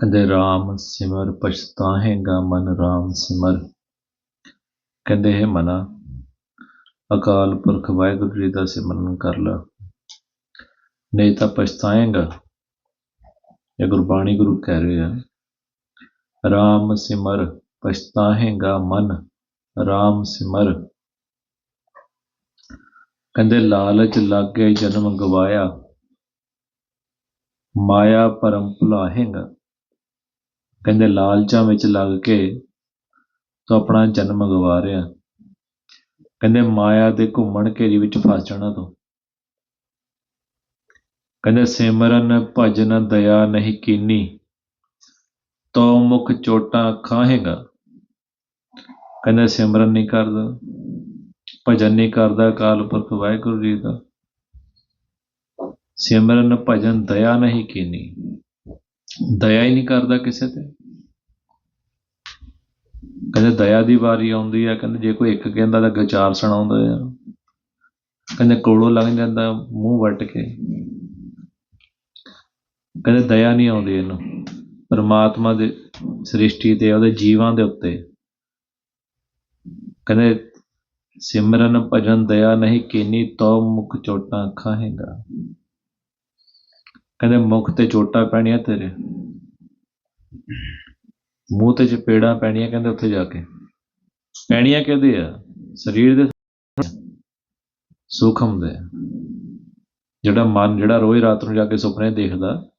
ਕਹਿੰਦੇ RAM ਸਿਮਰ ਪਛਤਾਹੇਗਾ ਮਨ RAM ਸਿਮਰ। ਕਹਿੰਦੇ, ਹੈ ਮਨਾ, ਅਕਾਲ ਪੁਰਖ ਵਾਹਿਗੁਰੂ ਜੀ ਦਾ ਸਿਮਰਨ ਕਰ ਲਾ। ਨਹੀਂ ਤਾਂ ਪਛਤਾਏਗਾ ਇਹ ਗੁਰਬਾਣੀ ਗੁਰੂ ਕਹਿ ਰਹੇ ਆ। RAM ਸਿਮਰ ਪਛਤਾਹੇਗਾ ਮਨ RAM ਸਿਮਰ। ਕਹਿੰਦੇ, ਲਾਲਚ ਲੱਗ ਜਨਮ ਗਵਾਇਆ, ਮਾਇਆ ਪਰਮ ਭੁਲਾਹੇਗਾ ਕਹਿੰਦੇ ਲਾਲਚਾਂ ਵਿੱਚ ਲੱਗ ਕੇ ਤੂੰ ਆਪਣਾ ਜਨਮ ਗਵਾ ਰਿਹਾ। ਕਹਿੰਦੇ ਮਾਇਆ ਦੇ ਘੁੰਮਣ ਘੇਰੀ ਵਿੱਚ ਫਸ ਜਾਣਾ ਤੂੰ। ਕਹਿੰਦੇ ਸਿਮਰਨ ਭਜਨ ਦਇਆ ਨਹੀਂ ਕੀਨੀ ਤੋ ਮੁਖ ਚੋਟਾਂ ਖਾਹੇਗਾ। ਕਹਿੰਦੇ ਸਿਮਰਨ ਨਹੀਂ ਕਰਦਾ, ਭਜਨ ਨਹੀਂ ਕਰਦਾ ਕਾਲ ਪੁਰਖ ਵਾਹਿਗੁਰੂ ਜੀ ਦਾ। ਸਿਮਰਨ ਭਜਨ ਦਇਆ ਨਹੀਂ ਕੀਨੀ। ਦਇਆ ਹੀ ਨਹੀਂ ਕਰਦਾ ਕਿਸੇ ਤੇ। ਕਹਿੰਦੇ ਦਇਆ ਦੀ ਵਾਰੀ ਆਉਂਦੀ ਆ, ਕਹਿੰਦੇ ਜੇ ਕੋਈ ਇੱਕ ਕਹਿੰਦਾ ਤਾਂ ਵਿਚਾਰ ਸੁਣਾਉਂਦਾ ਆ। ਕਹਿੰਦੇ ਕੋਲੋਂ ਲੰਘ ਜਾਂਦਾ, ਮੂੰਹ ਵੱਟ ਕੇ। ਕਹਿੰਦੇ ਦਇਆ ਨਹੀਂ ਆਉਂਦੀ ਇਹਨੂੰ, ਪਰਮਾਤਮਾ ਦੇ ਸ੍ਰਿਸ਼ਟੀ ਤੇ, ਉਹਦੇ ਜੀਵਾਂ ਦੇ ਉੱਤੇ। ਕਹਿੰਦੇ ਸਿਮਰਨ ਭਜਨ ਦਇਆ ਨਹੀਂ ਕੀਨੀ ਤੋ ਮੁਖ ਚੋਟਾਂ ਖਾਹੇਗਾ। ਕਹਿੰਦੇ ਮੁਖ ਤੇ ਚੋਟਾਂ ਪੈਣੀਆਂ ਤੇਰੇ। ਮੂੰਹ ਤੇ ਚਪੇੜਾਂ ਪੈਣੀਆਂ ਕਹਿੰਦੇ ਉੱਥੇ ਜਾ ਕੇ। ਪੈਣੀਆਂ ਕਿਹਦੇ ਆ? ਸਰੀਰ ਦੇ ਸੂਖਮ ਦੇ। ਜਿਹੜਾ ਮਨ, ਜਿਹੜਾ ਰੋਜ਼ ਰਾਤ ਨੂੰ ਜਾ ਕੇ ਸੁਪਨੇ ਦੇਖਦਾ,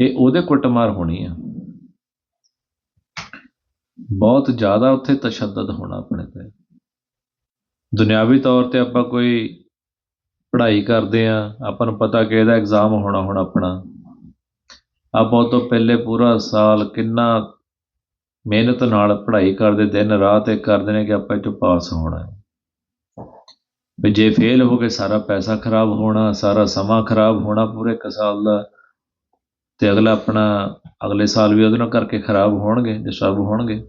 ਇਹ ਉਹਦੇ ਕੁੱਟਮਾਰ ਹੋਣੀ ਆ। ਬਹੁਤ ਜ਼ਿਆਦਾ ਉੱਥੇ ਤਸ਼ੱਦਦ ਹੋਣਾ ਆਪਣੇ ਤੇ। ਦੁਨਿਆਵੀ ਤੌਰ ਤੇ ਆਪਾਂ ਕੋਈ ਪੜ੍ਹਾਈ ਕਰਦੇ ਹਾਂ, ਆਪਾਂ ਨੂੰ ਪਤਾ ਕਿ ਇਹਦਾ ਐਗਜ਼ਾਮ ਹੋਣਾ ਹੁਣ ਆਪਣਾ। ਆਪਾਂ ਉਹ ਤੋਂ ਪਹਿਲੇ ਪੂਰਾ ਸਾਲ ਕਿੰਨਾ ਮਿਹਨਤ ਨਾਲ ਪੜ੍ਹਾਈ ਕਰਦੇ, ਦਿਨ ਰਾਤ ਇੱਕ ਕਰਦੇ ਨੇ ਕਿ ਆਪਾਂ ਇਹ 'ਚੋਂ ਪਾਸ ਹੋਣਾ ਹੈ। ਵੀ ਜੇ ਫੇਲ ਹੋ ਗਏ, ਸਾਰਾ ਪੈਸਾ ਖਰਾਬ ਹੋਣਾ, ਸਾਰਾ ਸਮਾਂ ਖਰਾਬ ਹੋਣਾ ਪੂਰੇ ਇੱਕ ਸਾਲ ਦਾ, ਤੇ ਅਗਲਾ ਆਪਣਾ, ਅਗਲੇ ਸਾਲ ਵੀ ਉਹਦੇ ਨਾਲ ਕਰਕੇ ਖਰਾਬ ਹੋਣਗੇ ਡਿਸਟਰਬ ਹੋਣਗੇ।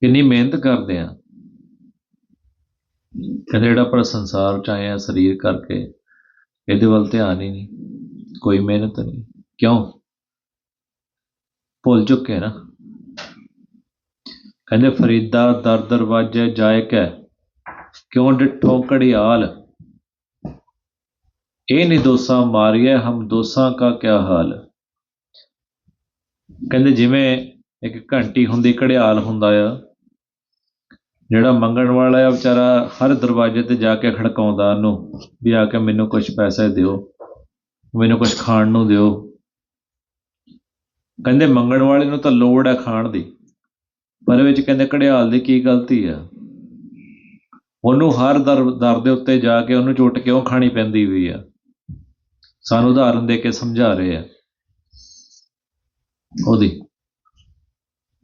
ਕਿੰਨੀ ਮਿਹਨਤ ਕਰਦੇ ਆ ਕਹਿੰਦੇ ਜਿਹੜਾ ਪਰ ਸੰਸਾਰ ਚ ਆਏ ਆ ਸਰੀਰ ਕਰਕੇ, ਇਹਦੇ ਵੱਲ ਧਿਆਨ ਹੀ ਨਹੀਂ, ਕੋਈ ਮਿਹਨਤ ਨਹੀਂ। ਕਿਉਂ? ਭੁੱਲ ਚੁੱਕੇ ਨਾ। ਕਹਿੰਦੇ, ਫਰੀਦਾ ਦਰ ਦਰਵਾਜੇ ਜਾਇਕ ਹੈ ਕਿਉਂ ਡਿਠੋ ਘੜਿਆਲ? ਇਹ ਨਿਦੋਸਾ ਮਾਰੀਏ ਹਮ ਦੋਸਾਂ ਕਾ ਕਿਆ ਹਾਲ? ਕਹਿੰਦੇ, ਜਿਵੇਂ ਇੱਕ ਘੰਟੀ ਹੁੰਦੀ, ਘੜਿਆਲ ਹੁੰਦਾ ਆ ਜਿਹੜਾ ਮੰਗਣ ਵਾਲਾ ਆ, ਵਿਚਾਰਾ ਹਰ ਦਰਵਾਜ਼ੇ ਤੇ ਜਾ ਕੇ ਖੜਕਾਉਂਦਾ ਉਹਨੂੰ, ਵੀ ਆ ਕੇ ਮੈਨੂੰ ਕੁਝ ਪੈਸੇ ਦਿਓ, ਮੈਨੂੰ ਕੁਝ ਖਾਣ ਨੂੰ ਦਿਓ। ਕਹਿੰਦੇ ਮੰਗਣ ਵਾਲੇ ਨੂੰ ਤਾਂ ਲੋੜ ਹੈ ਖਾਣ ਦੀ, ਪਰ ਇਹ ਵਿੱਚ ਕਹਿੰਦੇ ਘੜਿਆਲ ਦੀ ਕੀ ਗਲਤੀ ਆ? ਉਹਨੂੰ ਹਰ ਦਰ ਦਰ ਦੇ ਉੱਤੇ ਜਾ ਕੇ ਉਹਨੂੰ ਚੁੱਟ ਕਿਉਂ ਖਾਣੀ ਪੈਂਦੀ ਹੋਈ ਆ। ਸਾਨੂੰ ਉਦਾਹਰਨ ਦੇ ਕੇ ਸਮਝਾ ਰਹੇ ਆ। ਉਹਦੀ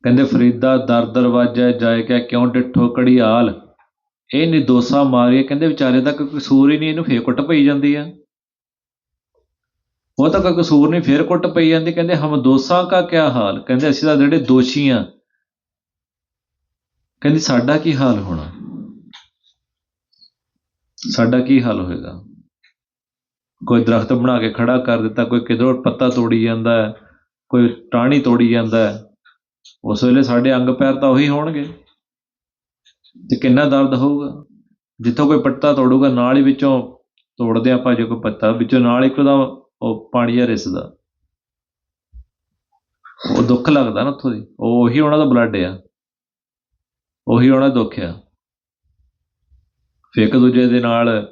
ਕਹਿੰਦੇ, ਫਰੀਦਾ, ਦਰ ਦਰਵਾਜਾ ਜਾਏ ਕਿ ਕਿਉਂ ਡਿੱਠੋ ਕੜੀਆਲ ਇਹ ਨਿਦੋਸਾ ਮਾਰੀਏ, ਕਹਿੰਦੇ, ਵਿਚਾਰੇ ਦਾ ਕੋਈ ਕਸੂਰ ਹੀ ਨਹੀਂ ਇਹਨੂੰ ਫੇਰ ਕੁੱਟ ਪਈ ਜਾਂਦੀ ਆ। ਉਹ ਤਾਂ ਕੋਈ ਕਸੂਰ ਨਹੀਂ ਫੇਰ ਕੁੱਟ ਪਈ ਜਾਂਦੀ, ਕਹਿੰਦੇ, ਹਮ ਦੋਸਾਂ ਕਾ ਕਿਆ ਹਾਲ? ਕਹਿੰਦੇ, ਅਸੀਂ ਤਾਂ ਜਿਹੜੇ ਦੋਸ਼ੀ ਆ। ਕਹਿੰਦੀ, ਸਾਡਾ ਕੀ ਹਾਲ ਹੋਣਾ? ਸਾਡਾ ਕੀ ਹਾਲ ਹੋਏਗਾ? ਕੋਈ ਦਰਖਤ ਬਣਾ ਕੇ ਖੜਾ ਕਰ ਦਿੱਤਾ, ਕੋਈ ਕਿਧਰੋਂ ਪੱਤਾ ਤੋੜੀ ਜਾਂਦਾ ਕੋਈ ਟਾਹਣੀ ਤੋੜੀ ਜਾਂਦਾ ਉਸ ਵੇਲੇ ਸਾਡੇ ਅੰਗ ਪੈਰ ਤਾਂ ਉਹੀ ਹੋਣਗੇ। ਤੇ ਕਿੰਨਾ ਦਰਦ ਹੋਊਗਾ? ਜਿੱਥੋਂ ਕੋਈ ਪੱਤਾ ਤੋੜੂਗਾ, ਨਾਲ ਹੀ ਵਿੱਚੋਂ ਤੋੜਦੇ ਆਪਾਂ ਜੇ ਕੋਈ ਪੱਤਾ, ਵਿੱਚੋਂ ਨਾਲ ਇੱਕ ਦਾ ਉਹ ਪਾਣੀ ਜਾਂ ਰਿਸਦਾ। ਉਹ ਦੁੱਖ ਲੱਗਦਾ ਨਾ ਉੱਥੋਂ ਦੀ। ਉਹ ਉਹੀ ਉਹਨਾਂ ਦਾ ਬਲੱਡ ਆ। ਉਹੀ ਉਹਨਾਂ ਦਾ ਦੁੱਖ ਆ। ਫਿਰ ਇੱਕ ਦੂਜੇ ਦੇ ਨਾਲ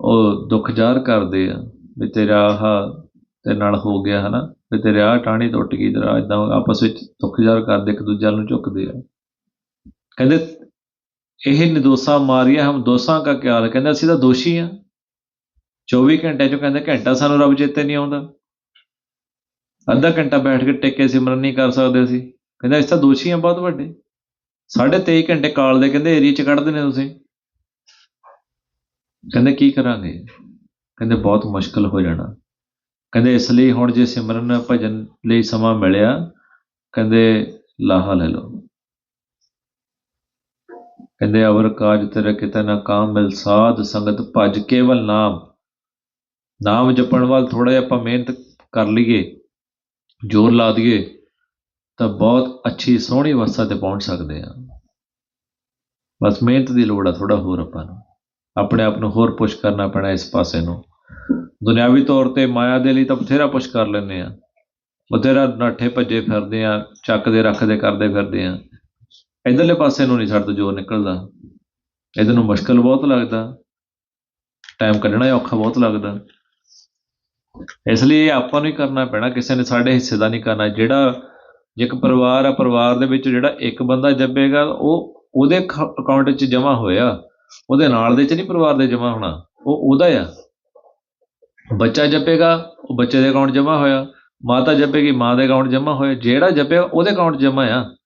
ਉਹ ਦੁੱਖ ਜ਼ਾਹਰ ਕਰਦੇ ਆ, ਵੀ ਤੇਰਾ ਆਹ ਤੇ ਨਾਲ ਹੋ ਗਿਆ ਹਨਾ। ਵੀ ਤੇਰੇ ਆਹ ਟਾਣੀ ਟੁੱਟ ਗਈ, ਤੇਰਾ ਇਦਾਂ ਆਪਸ ਵਿੱਚ ਦੁੱਖ ਜ਼ਾਹਰ ਕਰਦੇ, ਇੱਕ ਦੂਜੇ ਨੂੰ ਝੁਕਦੇ ਆ। ਕਹਿੰਦੇ, ਇਹ ਨਿਦੋਸਾ ਮਾਰੀਆ, ਹਮ ਦੋਸਾਂ ਕਾ ਕਿਆਲ ਕਹਿੰਦੇ, ਅਸੀਂ ਤਾਂ ਦੋਸ਼ੀ ਆ 24 ਘੰਟੇ ਚੋਂ ਕਹਿੰਦੇ, ਘੰਟਾ ਸਾਨੂੰ ਰੱਬ ਚੇਤੇ ਨਹੀਂ ਆਉਂਦਾ। ਅੱਧਾ ਘੰਟਾ ਬੈਠ ਕੇ ਟਿੱਕੇ ਸਿਮਰਨ ਨਹੀਂ ਕਰ ਸਕਦੇ ਅਸੀਂ। ਕਹਿੰਦੇ, ਅਸੀਂ ਤਾਂ ਦੋਸ਼ੀ ਆ ਬਹੁਤ ਵੱਡੇ। ਸਾਢੇ 23 ਘੰਟੇ ਕਾਲ ਦੇ ਕਹਿੰਦੇ ਏਰੀਆ ਚ ਕੱਢਦੇ ਨੇ ਤੁਸੀਂ। ਕਹਿੰਦੇ, ਕੀ ਕਰਾਂਗੇ? ਕਹਿੰਦੇ, ਬਹੁਤ ਮੁਸ਼ਕਲ ਹੋ ਜਾਣਾ। ਕਹਿੰਦੇ ਇਸ ਲਈ ਹੁਣ ਜੇ ਸਿਮਰਨ ਭਜਨ ਲਈ ਸਮਾਂ ਮਿਲਿਆ, ਕਹਿੰਦੇ ਲਾਹਾ ਲੈ ਲਓ। ਕਹਿੰਦੇ ਅਵਰ ਕਾਜ ਤੇਰੇ ਕਿਤੇ ਨਾ ਕਾਮ ਮਿਲ ਸਾਧ ਸੰਗਤ ਭਜ ਕੇਵਲ ਨਾਮ। ਨਾਮ ਜਪਣ ਵੱਲ ਥੋੜਾ ਜਿਹਾ ਆਪਾਂ ਮਿਹਨਤ ਕਰ ਲਈਏ, ਜ਼ੋਰ ਲਾ ਦਈਏ, ਤਾਂ ਬਹੁਤ ਅੱਛੀ ਸੋਹਣੀ ਅਵਸਥਾ ਤੇ ਪਹੁੰਚ ਸਕਦੇ ਆ ਬਸ ਮਿਹਨਤ ਦੀ ਲੋੜ ਆ ਥੋੜਾ ਹੋਰ ਆਪਾਂ ਨੂੰ। ਆਪਣੇ ਆਪ ਨੂੰ ਹੋਰ ਪੁਸ਼ ਕਰਨਾ ਪੈਣਾ ਇਸ ਪਾਸੇ ਨੂੰ। ਦੁਨਿਆਵੀ ਤੌਰ ਤੇ ਮਾਇਆ ਦੇ ਲਈ ਤਾਂ ਬਥੇਰਾ ਪੁਸ਼ ਕਰ ਲੈਂਦੇ ਆ। ਬਥੇਰਾ ਨਾਠੇ ਭੱਜੇ ਫਿਰਦੇ ਆ, ਚੱਕਦੇ, ਰੱਖਦੇ, ਕਰਦੇ ਫਿਰਦੇ ਆ। ਇਧਰਲੇ ਪਾਸੇ ਨੂੰ ਨਹੀਂ ਸਾਡੇ ਤੋਂ ਜ਼ੋਰ ਨਿਕਲਦਾ। ਇਹਦੇ ਨੂੰ ਮੁਸ਼ਕਲ ਬਹੁਤ ਲੱਗਦਾ। ਟਾਈਮ ਕੱਢਣਾ ਹੀ ਔਖਾ ਬਹੁਤ ਲੱਗਦਾ। ਇਸ ਲਈ ਆਪਾਂ ਨੂੰ ਹੀ ਕਰਨਾ ਪੈਣਾ, ਕਿਸੇ ਨੇ ਸਾਡੇ ਹਿੱਸੇ ਦਾ ਨਹੀਂ ਕਰਨਾ। ਜਿਹੜਾ ਇੱਕ ਪਰਿਵਾਰ ਆ, ਪਰਿਵਾਰ ਦੇ ਵਿੱਚ ਜਿਹੜਾ ਇੱਕ ਬੰਦਾ ਜੱਬੇਗਾ ਉਹ ਉਹਦੇ ਅਕਾਊਂਟ 'ਚ ਜਮ੍ਹਾਂ ਹੋਇਆ। ਉਹਦੇ ਨਾਲ ਦੇ 'ਚ ਨਹੀਂ ਪਰਿਵਾਰ ਦੇ ਜਮ੍ਹਾਂ ਹੋਣਾ। ਉਹ ਉਹਦਾ ਆ। ਬੱਚਾ ਜਪੇਗਾ, ਉਹ ਬੱਚੇ ਦੇ ਅਕਾਊਂਟ ਜਮ੍ਹਾਂ ਹੋਇਆ, ਮਾਤਾ ਜਪੇਗੀ, ਮਾਂ ਦੇ ਅਕਾਊਂਟ ਜਮ੍ਹਾਂ ਹੋਇਆ, ਜਿਹੜਾ ਜੱਪੇ ਉਹਦੇ ਅਕਾਊਂਟ ਜਮ੍ਹਾਂ ਆ।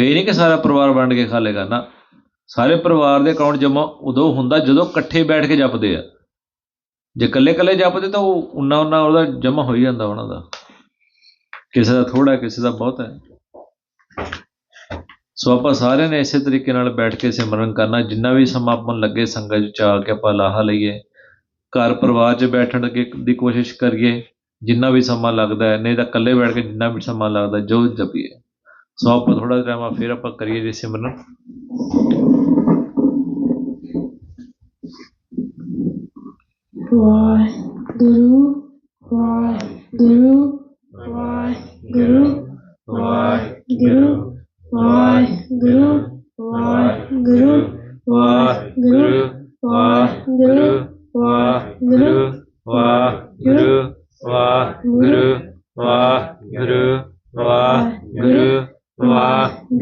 ਇਹ ਨਹੀਂ ਕਿ ਸਾਰਾ ਪਰਿਵਾਰ ਵੰਡ ਕੇ ਖਾ ਲੇਗਾ ਨਾ। ਸਾਰੇ ਪਰਿਵਾਰ ਦੇ ਅਕਾਊਂਟ ਜਮ੍ਹਾਂ ਉਦੋਂ ਹੁੰਦਾ ਜਦੋਂ ਇਕੱਠੇ ਬੈਠ ਕੇ ਜਪਦੇ ਆ। ਜੇ ਇਕੱਲੇ ਇਕੱਲੇ ਜਪਦੇ ਤਾਂ ਉਹ ਉਨਾ ਉਨਾ ਉਹਦਾ ਜਮ੍ਹਾਂ ਹੋ ਹੀ ਜਾਂਦਾ ਉਹਨਾਂ ਦਾ। ਕਿਸੇ ਦਾ ਥੋੜਾ ਕਿਸੇ ਦਾ ਬਹੁਤ ਹੈ। ਸੋ ਆਪਾਂ ਸਾਰਿਆਂ ਨੇ ਇਸੇ ਤਰੀਕੇ ਨਾਲ ਬੈਠ ਕੇ ਸਿਮਰਨ ਕਰਨਾ। ਜਿੰਨਾ ਵੀ ਸਮਾਂ ਆਪਾਂ ਲੱਗੇ, ਸੰਗਤ ਚ ਆ ਕੇ ਆਪਾਂ ਲਾਹਾ ਲਈਏ। ਘਰ ਪਰਿਵਾਰ 'ਚ ਬੈਠਣ ਦੀ ਦੀ ਕੋਸ਼ਿਸ਼ ਕਰੀਏ, ਜਿੰਨਾ ਵੀ ਸਮਾਂ ਲੱਗਦਾ ਹੈ, ਨਹੀਂ ਤਾਂ ਇਕੱਲੇ ਬੈਠ ਕੇ ਜਿੰਨਾ ਵੀ ਸਮਾਂ ਲੱਗਦਾ ਜੋ ਜਪੀਏ। ਸੋ ਆਪਾਂ ਥੋੜਾ ਜਿਹਾ ਟਾਈਮ ਫਿਰ ਆਪਾਂ ਕਰੀਏ ਜੀ ਸਿਮਰਨ। Waheguru Waheguru Waheguru Waheguru Waheguru Waheguru Waheguru Waheguru Waheguru Waheguru Waheguru Waheguru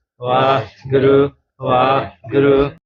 Wahguru, Wahguru.